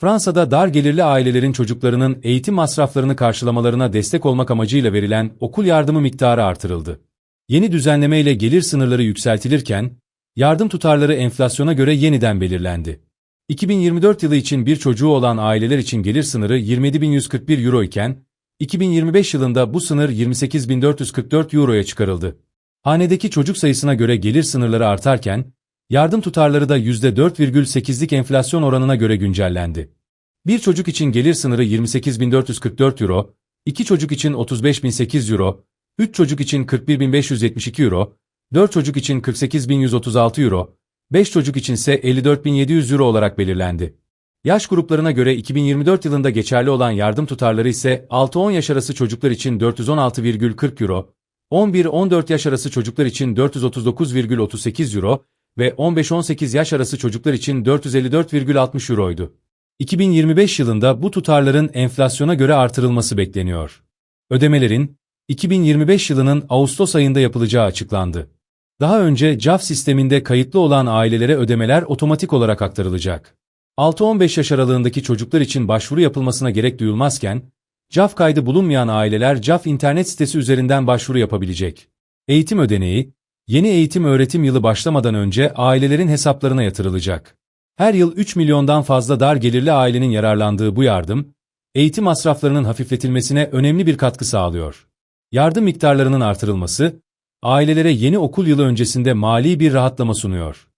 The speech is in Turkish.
Fransa'da dar gelirli ailelerin çocuklarının eğitim masraflarını karşılamalarına destek olmak amacıyla verilen okul yardımı miktarı artırıldı. Yeni düzenleme ile gelir sınırları yükseltilirken, yardım tutarları enflasyona göre yeniden belirlendi. 2024 yılı için bir çocuğu olan aileler için gelir sınırı 27.141 euro iken, 2025 yılında bu sınır 28.444 euroya çıkarıldı. Hanedeki çocuk sayısına göre gelir sınırları artarken, yardım tutarları da %4,8'lik enflasyon oranına göre güncellendi. Bir çocuk için gelir sınırı 28.444 euro, iki çocuk için 35.008 euro, üç çocuk için 41.572 euro, dört çocuk için 48.136 euro, 5 çocuk için ise 54.700 euro olarak belirlendi. Yaş gruplarına göre 2024 yılında geçerli olan yardım tutarları ise 6-10 yaş arası çocuklar için 416,40 euro, 11-14 yaş arası çocuklar için 439,38 euro ve 15-18 yaş arası çocuklar için 454,60 euroydu. 2025 yılında bu tutarların enflasyona göre artırılması bekleniyor. Ödemelerin 2025 yılının Ağustos ayında yapılacağı açıklandı. Daha önce CAF sisteminde kayıtlı olan ailelere ödemeler otomatik olarak aktarılacak. 6-15 yaş aralığındaki çocuklar için başvuru yapılmasına gerek duyulmazken, CAF kaydı bulunmayan aileler CAF internet sitesi üzerinden başvuru yapabilecek. Eğitim ödeneği, yeni eğitim öğretim yılı başlamadan önce ailelerin hesaplarına yatırılacak. Her yıl 3 milyondan fazla dar gelirli ailenin yararlandığı bu yardım, eğitim masraflarının hafifletilmesine önemli bir katkı sağlıyor. Yardım miktarlarının artırılması, ailelere yeni okul yılı öncesinde mali bir rahatlama sunuyor.